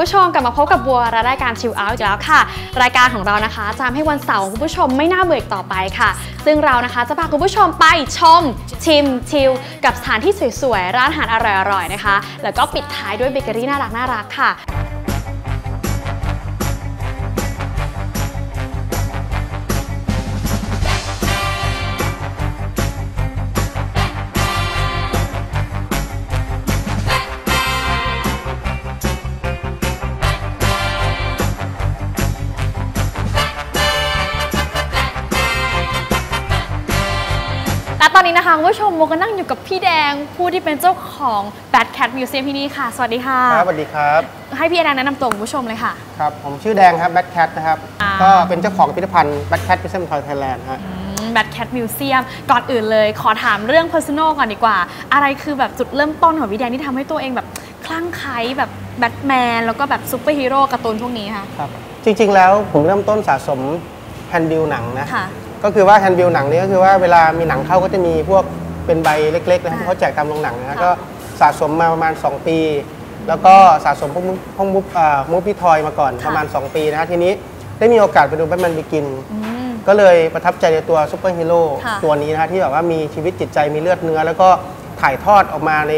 คุณผู้ชมกลับมาพบกับบัวและรายการชิลเอาท์อีกแล้วค่ะ รายการของเรานะคะจะทำให้วันเสาร์ของคุณผู้ชมไม่น่าเบื่ออีกต่อไปค่ะ ซึ่งเรานะคะจะพาคุณผู้ชมไปชม ชิมชิลกับสถานที่สวยๆร้านอาหารอร่อยๆนะคะ แล้วก็ปิดท้ายด้วยเบเกอรี่น่ารักน่ารักค่ะ ตอนนี้นะคะคุณผู้ชมโมก็นั่งอยู่กับพี่แดงผู้ที่เป็นเจ้าของ Bad Cat Museum ที่นี่ค่ะ สวัสดีค่ะ ครับสวัสดีครับ ให้พี่แดงแนะนำตัวคุณผู้ชมเลยค่ะ ครับผมชื่อแดงครับแบทแคทนะครับ อ่า ก็เป็นเจ้าของพิพิธภัณฑ์แบทแคทพิเศษทอยไทยแลนด์ฮะ แบทแคทมิวเซียมก่อนอื่นเลย ขอถามเรื่อง Personal ก่อนดีกว่า อะไรคือแบบจุดเริ่มต้นของพี่แดงที่ทำให้ตัวเองแบบคลั่งไคล้แบบแบทแมนแล้วก็แบบซูเปอร์ฮีโร่การ์ตูนพวกนี้ค่ะ ครับ จริงๆแล้วผมเริ่มต้นสะสมแฮนด์บิลหนังนะ ค่ะ ก็คือว่าแฮนด์บิลหนังนี้ก็คือว่าเวลามีหนังเข้าก็จะมีพวกเป็นใบเล็กๆนะครับที่เขาแจกตามโรงหนังนะฮะค่ะก็สะสมมาประมาณ 2 ปี แล้วก็สะสมพวกมุพวกมุกมูฟฟี่ทอยมาก่อนค่ะประมาณ 2 ปีนะฮะทีนี้ได้มีโอกาสไปดูแบทแมนบิกินอืมก็เลยประทับใจในตัวซูเปอร์ฮีโร่ค่ะตัวนี้นะฮะที่แบบว่ามีชีวิตจิตใจมีเลือดเนื้อ แล้วก็ถ่ายทอดออกมาใน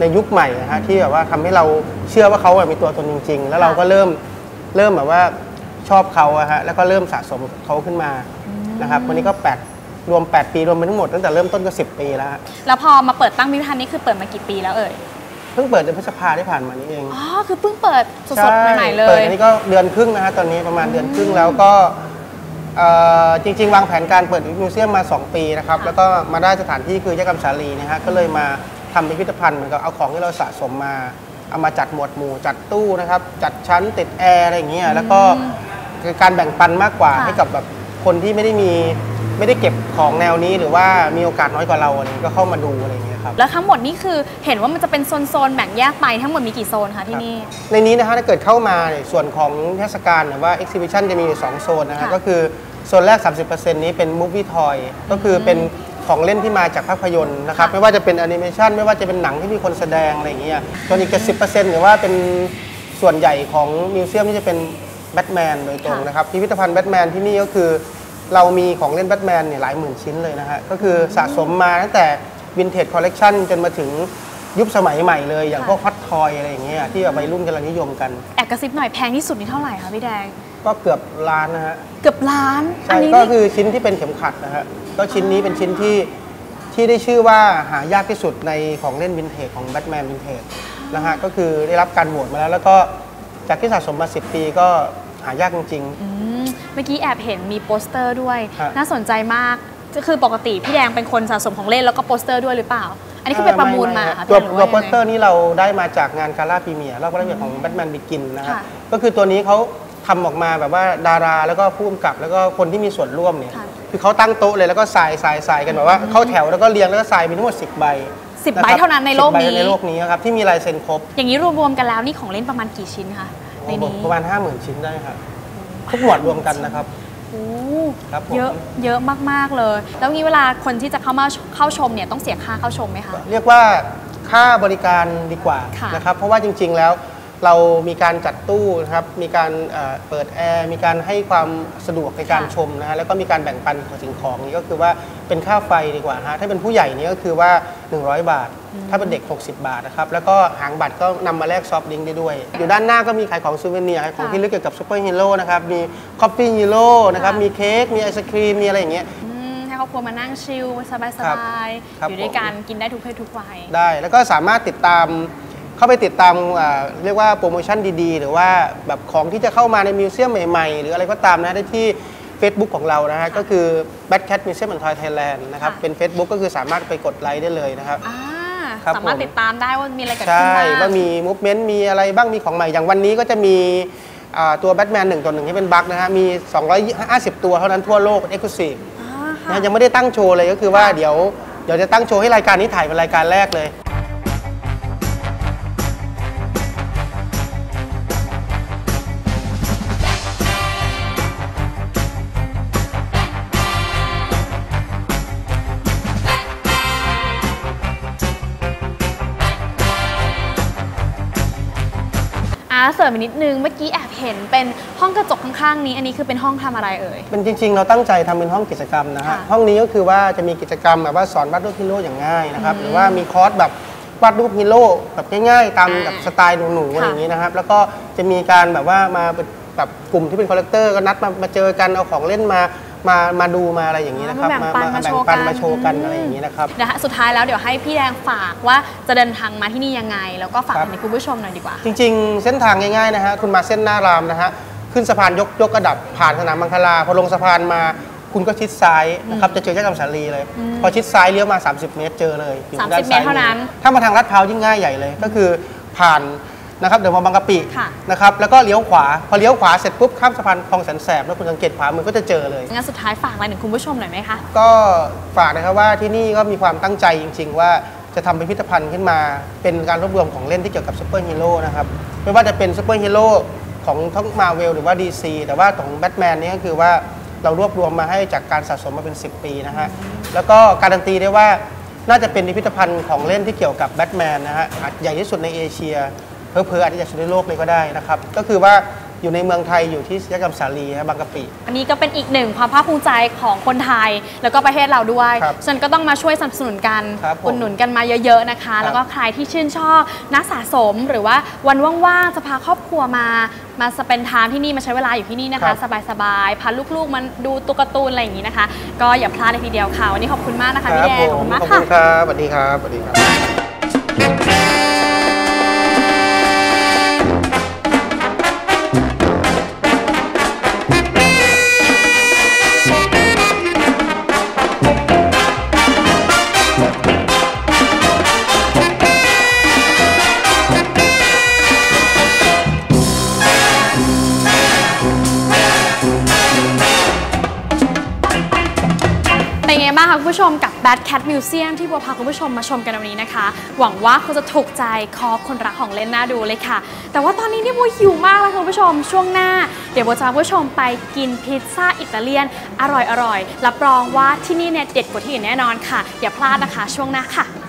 ในยุคใหม่นะฮะที่แบบว่าทำให้เราเชื่อว่าเขาอะมีตัวตนจริง ๆ แล้วเราก็เริ่มเริ่มแบบว่าชอบเขาอะฮะแล้วก็เริ่มสะสมเขาขึ้นมา นะครับวันนี้ก็ 8 รวม 8 ปีรวมไปทั้งหมดตั้งแต่เริ่มต้นก็ 10 ปีแล้วฮะแล้วพอมาเปิดตั้งพิพิธภัณฑ์นี่คือเปิดมากี่ปีแล้วเอ่ยเพิ่งเปิดเดือนพฤษภาที่ผ่านมานี้เองอ๋อคือเพิ่งเปิดสดๆใหม่ๆเลเปิดยอันนี้ก็เดือนครึ่งนะฮะตอนนี้ประมาณเดือนครึ่งแล้วก็เอ่อจริง ๆ วางแผนการเปิดมิวเซียมมา 2 ปีนะครับค่ะแล้วก็มาได้สถานที่คือแยกกำสาลีนะฮะก็เลยมาทำพิพิธภัณฑ์เหมือนกับเอาของที่เราสะสมมาเอามาจัดหมวดหมู่จัดตู้นะครับจัดชั้นติดแอร์อะไรอย่างเงี้ยแล้วก็คือการแบ่งปันมากกว่าค่ะให้กับแบบ คนที่ไม่ได้มีไม่ได้เก็บของแนวนี้หรือว่ามีโอกาสน้อยกว่าเราอะไรอย่างเงี้ยก็เข้ามาดูอะไรอย่างเงี้ยครับแล้วทั้งหมดนี่คือเห็นว่ามันจะเป็นโซนๆแบ่งแยกไปทั้งหมดมีกี่โซนคะที่นี่ ในนี้นะฮะถ้าเกิดเข้ามาเนี่ยส่วนของเทศกาลหรือว่า exhibition จะมีอยู่2โซนนะฮะค่ะก็คือโซนแรก 30%นี้เป็น movie toy ก็คือเป็นของเล่นที่มาจากภาพยนตร์นะครับค่ะไม่ว่าจะเป็นแอนิเมชันไม่ว่าจะเป็นหนังที่มีคนแสดงอะไรอย่างเงี้ยส่วนอีก70%หรือว่าเป็นส่วนใหญ่ของมิวเซียมที่จะเป็น แบทแมนโดยตรงนะครับพิพิธภัณฑ์แบทแมนที่นี่ก็คือ เรามีของเล่นแบทแมนเนี่ยหลายหมื่นชิ้นเลยนะฮะก็คือสะสมมาตั้งแต่วินเทจคอลเลกชันจนมาถึงยุคสมัยใหม่เลย อย่างพวกพัดทอยอะไรอย่างเงี้ยที่แบบวัยรุ่นกำลังนิยมกัน แอบกระซิบหน่อยแพงที่สุดนี่เท่าไหร่คะพี่แดง ก็เกือบล้านนะฮะ เกือบล้านใช่นี้ก็นี่ คือชิ้นที่เป็นเข็มขัดนะฮะก็ชิ้นนี้เป็นชิ้นที่ที่ได้ชื่อว่าหายากที่สุดในของเล่นวินเทจของแบทแมนวินเทจนะฮะก็คือได้รับการโหวตมาแล้ว แล้วก็ จากที่สะสมมา 10 ปีก็หายากจริงอืมเมื่อกี้แอบเห็นมีโปสเตอร์ด้วย ฮะ น่าสนใจมากก็คือปกติพี่แดงเป็นคนสะสมของเล่นแล้วก็โปสเตอร์ด้วยหรือเปล่า อันนี้คือไปประมูลมาไไค่ะตัวพี่แดงหรือตัวว่าโปสเตอยังไง ร์นี้เราได้มาจากงานกาล่าพรีเมียร์รอบพระราชของแบทแมนบิกินนะฮะค่ะก็คือตัวนี้เขาทำออกมาแบบว่าดาราแล้วก็ผู้กำกับแล้วก็คนที่มีส่วนร่วมเนี่ยค่ะคือเขาตั้งโต๊ะเลยแล้วก็สายสายสายกันแบบว่าเข้าแถวแล้วก็เรียงแล้วก็สายมีทั้งหมด10 ใบสิบะใบครับเท่านั้นในโลก10ใบนี้ ในโลกนี้ครับที่มีลายเซ็นครบ อย่างนี้รวมๆกันแล้วนี่ของเล่นประมาณกี่ชิ้นคะ ในนี้ประมาณ 5 0,000 ชิ้นได้ครับทุกหมวดรวมกันนะครับโอ้ครับผมเยอะเยอะมาก ๆ เลย แล้วงี้เวลาคนที่จะเข้ามาเข้าชมเนี่ยต้องเสียค่าเข้าชมไหมคะ เรียกว่าค่าบริการดีกว่าค่ะนะครับ เพราะว่าจริง ๆ แล้ว เรามีการจัดตู้นะครับ มีการเอ่อเปิดแอร์ มีการให้ความสะดวกในการค่ะชมนะฮะ แล้วก็มีการแบ่งปันของสิ่งของนี่ก็คือว่าเป็นค่าไฟดีกว่าฮะ ถ้าเป็นผู้ใหญ่นี่ก็คือว่า 100 บาท ถ้าเป็นเด็ก 60 บาทนะครับ แล้วก็หางบัตรก็นำมาแลกซอฟต์ดริงก์ได้ด้วย อยู่ด้านหน้าก็มีขายของซูเวเนียร์ขายของค่ะที่ระลึกเกี่ยวกับซูเปอร์ฮีโร่นะครับ มีคอฟฟี่ฮีโร่นะครับค่ะมีเค้ก มีไอศครีม มีอะไรอย่างเงี้ยอืมให้ครอบครัวมานั่งชิลสบายครับๆครับอยู่ด้วยผมกันกินได้ทุกเพศทุกวัย ได้ แล้วก็สามารถติดตาม เข้าไปติดตามอ่าเรียกว่าโปรโมชั่นดีๆ หรือว่าแบบของที่จะเข้ามาในมิวเซียมใหม่ๆ หรืออะไรก็ตามนะได้ที่ Facebook ของเรานะฮะก็คือ Bad Cat Museum and Toy Thailand นะครับค่ะเป็น Facebook ก็คือสามารถไปกดไลค์ได้เลยนะครับอ่าครับสามารถผมติดตามได้ว่ามีอะไรเกิดใช่ขึ้นบ้างว่ามีมูฟเมนต์มีอะไรบ้างมีของใหม่อย่างวันนี้ก็จะมีอ่าตัวแบทแมนหนึ่งตัวหนึ่งที่เป็นบั๊กนะฮะมี 250 ตัวเท่านั้นทั่วโลกเอ็กซ์คลูซีฟอ่านะฮะยังไม่ได้ตั้งโชว์เลยก็คือว่าเดี๋ยวเดี๋ยวจะตั้งโชว์ให้รายการนี้ถ่ายเป็นรายการแรกเลย เสริมอีกนิดนึงเมื่อกี้แอบเห็นเป็นห้องกระจกข้างๆนี้ อันนี้คือเป็นห้องทำอะไรเอ่ยเป็นจริง ๆ เราตั้งใจทำเป็นห้องกิจกรรมนะฮะค่ะห้องนี้ก็คือว่าจะมีกิจกรรมแบบว่าสอนวาดรูปฮีโร่อย่างง่ายนะครับหรือว่ามีคอร์สแบบวาดรูปฮีโร่แบบง่ายๆ ตามอ่าแบบสไตล์หนูๆอะไรค่ะอย่างนี้นะครับ แล้วก็จะมีการแบบว่ามาเป็นแบบกลุ่มที่เป็นคอลเลกเตอร์ก็นัดมามาเจอกันเอาของเล่นมา มามาดูมาอะไรอย่างนี้นะครับมาแบ่งปันมาแบ่โชงว์ปักันนมาโชว์กันอะไรอย่างนี้นะครับนะคะสุดท้ายแล้วเดี๋ยวให้พี่แดงฝากว่าจะเดินทางมาที่นี่ยังไง แล้วก็ฝากครับให้คุณผู้ชมหน่อยดีกว่า จริง ๆ เส้นทางง่ายๆนะฮะคุณมาเส้นหน้ารามนะฮะขึ้นสะพานยกยกระดับผ่านสนามมังคลาพอลงสะพานมาคุณก็ชิดซ้ายนะครับจะเจอแยกกำสาลีเลย พอชิดซ้ายเลี้ยวมา 30 เมตรเจอเลยอยู่30ด้ซ้ยเมตรเท่านั้นถ้ามาทางลาดพร้าวยิ่งง่ายใหญ่เลย ก็คือผ่าน นะครับเดี๋ยวมาบางกะปิค่ะ นะครับแล้วก็เลี้ยวขวา พอเลี้ยวขวาเสร็จปุ๊บข้ามสะพานคลองแสนแสบแล้วคุณสังเกตขวามือก็จะเจอเลย งั้นสุดท้ายฝากอะไรถึงคุณผู้ชมหน่อยไหมคะ ก็ฝากนะครับว่าที่นี่ก็มีความตั้งใจจริง ๆ ว่าจะทำเป็นพิพิธภัณฑ์ขึ้นมา เป็นการรวบรวมของเล่นที่เกี่ยวกับซูเปอร์ฮีโร่นะครับไม่ว่าจะเป็นซูเปอร์ฮีโร่ของทั้งมาเวลหรือว่า DC แต่ว่าของแบทแมนนี่ก็คือว่าเรารวบรวมมาให้จากการสะสมมาเป็น 10 ปีนะฮะแล้วก็การันตีได้ว่าน่าจะเป็นพิพิธภัณฑ์ของเล่นที่เกี่ยวกับแบทแมนนะฮะอาจใหญ่ที่สุดในเอเชีย เพอเพอๆอาจจะใหญ่ที่สุดในโลกเลยก็ได้นะครับ ก็คือว่าอยู่ในเมืองไทยอยู่ที่ศรีกรรมสาลีนะบางกะปิ อันนี้ก็เป็นอีกหนึ่งความภาคภูมิใจของคนไทย แล้วก็ประเทศเราด้วยครับฉะนันก็ต้องมาช่วยสนับสนุนกันครับผมอุดหนุนกันมาเยอะ ๆนะคะ แล้วก็ใครที่ชื่นชอบนักสะสม หรือว่าวันว่างๆจะพาครอบครัวมามาสเปนไทม์ที่นี่มาใช้เวลาอยู่ที่นี่นะครัคะบสบายๆพาลูกๆมันดูตุ๊กตาตูนอะไรอย่างนี้นะคะ ก็อย่าพลาดเลยทีเดียวค่ะวันนี้ขอบคุณมากนะคะพี่แดงขอบคุณมากขอบค่ะคุณครับสวัสดีครับสวัสดีครับ คะคุณผู้ชมกับ Bad Cat Museum ที่บัวพาคุณผู้ชมมาชมกันวันนี้นะคะ หวังว่าคุณจะถูกใจคอคนรักของเล่นน่าดูเลยค่ะ แต่ว่าตอนนี้เนี่ยบัวหิวมากแล้วคุณผู้ชมช่วงหน้า เดี๋ยวบัวจะพาคุณผู้ชมไปกินพิซซ่าอิตาเลียน อร่อยๆรับรองว่าที่นี่เนี่ยเด็ดกว่าที่อื่นแน่นอนค่ะ อย่าพลาดนะคะ ช่วงหน้าค่ะ